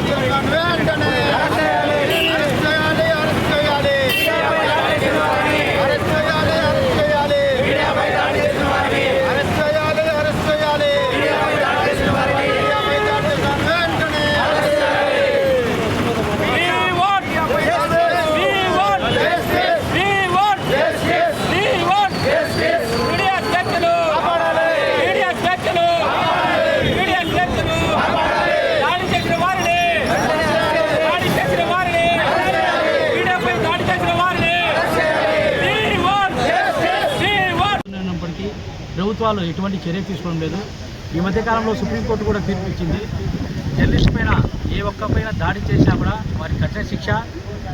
Gracias. ప్రభుత్వాలు ఎటువంటి చర్య తీసుకోవడం లేదు. ఈ మధ్యకాలంలో సుప్రీంకోర్టు కూడా తీర్పు ఇచ్చింది జర్నలిస్ట్ పైన ఏ ఒక్క పైన దాడి చేసినా కూడా వారి కఠిన శిక్ష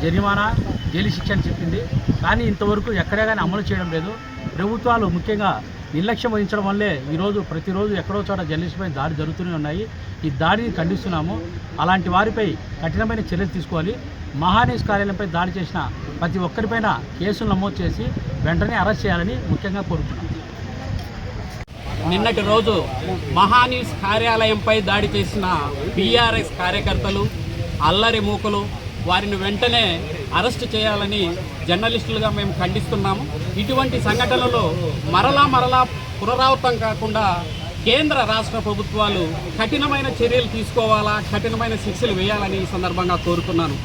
జరిమానా జైలు శిక్ష అని చెప్పింది. కానీ ఇంతవరకు ఎక్కడే కానీ అమలు చేయడం లేదు. ప్రభుత్వాలు ముఖ్యంగా నిర్లక్ష్యం వహించడం వల్లే ఈరోజు ప్రతిరోజు ఎక్కడో చోట జర్నలిస్ట్ పైన దాడి జరుగుతూనే ఉన్నాయి. ఈ దాడిని ఖండిస్తున్నాము. అలాంటి వారిపై కఠినమైన చర్యలు తీసుకోవాలి. మహానీస్ కార్యాలయంపై దాడి చేసిన ప్రతి ఒక్కరిపైన కేసులు నమోదు చేసి వెంటనే అరెస్ట్ చేయాలని ముఖ్యంగా కోరుతున్నాం. నిన్నటి రోజు మహాన్యూస్ కార్యాలయంపై దాడి చేసిన బీఆర్ఎస్ కార్యకర్తలు అల్లరి మూకలు వారిని వెంటనే అరెస్ట్ చేయాలని జర్నలిస్టులుగా మేము ఖండిస్తున్నాము. ఇటువంటి సంఘటనలు మరలా మరలా పునరావృతం కాకుండా కేంద్ర రాష్ట్ర ప్రభుత్వాలు కఠినమైన చర్యలు తీసుకోవాలా కఠినమైన శిక్షలు వేయాలని ఈ సందర్భంగా కోరుతున్నాను